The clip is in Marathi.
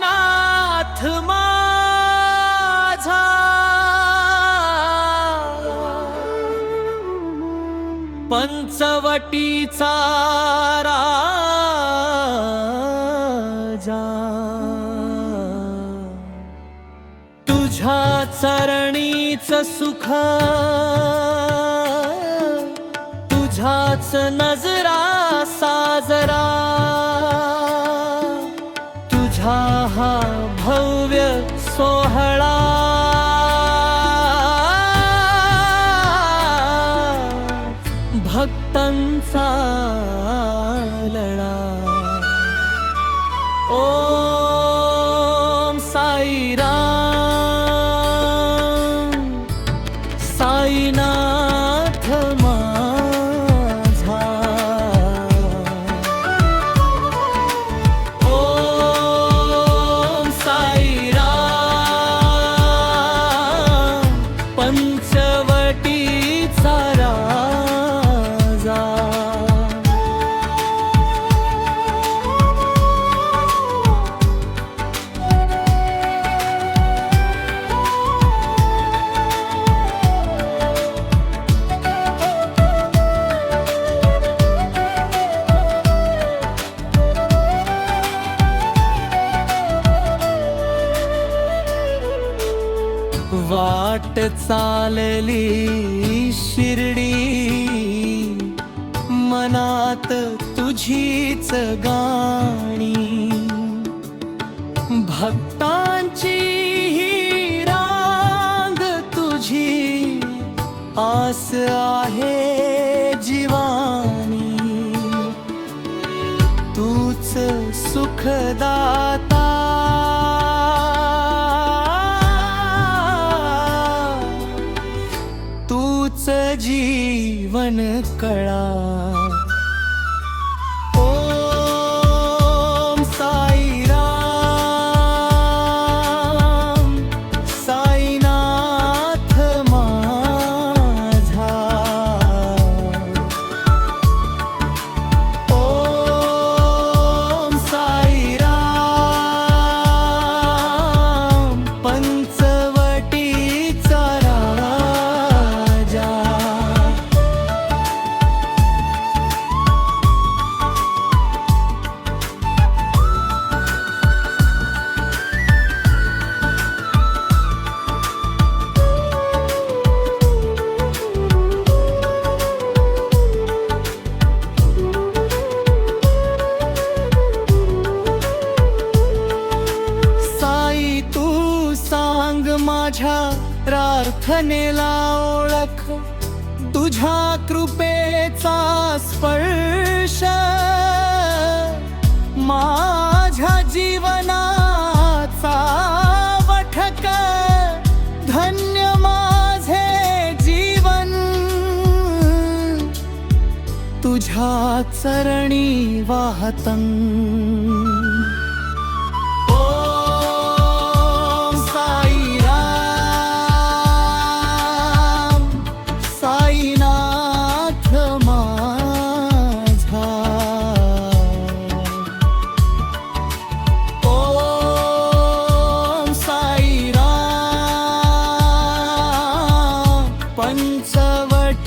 काशीनाथ माझा. पंचवटीचा जा तुझ्या चरणीच सुख तुझ्याच नजरा सोहळा. भक्तांचा लढा ओम साईराम साईनाथ वाट चालली शिर्डी. मनात तुझीच गाणी. भक्तांची ही रांग तुझी. आस आहे जीवानी. तूच सुखदात जीवन कळा. प्रार्थनेला ओळख तुझ्या कृपेचा स्पर्श. माझ्या जीवनाचा वठक धन्य माझे जीवन. तुझ्या चरणी वाहतं पंचवटीचा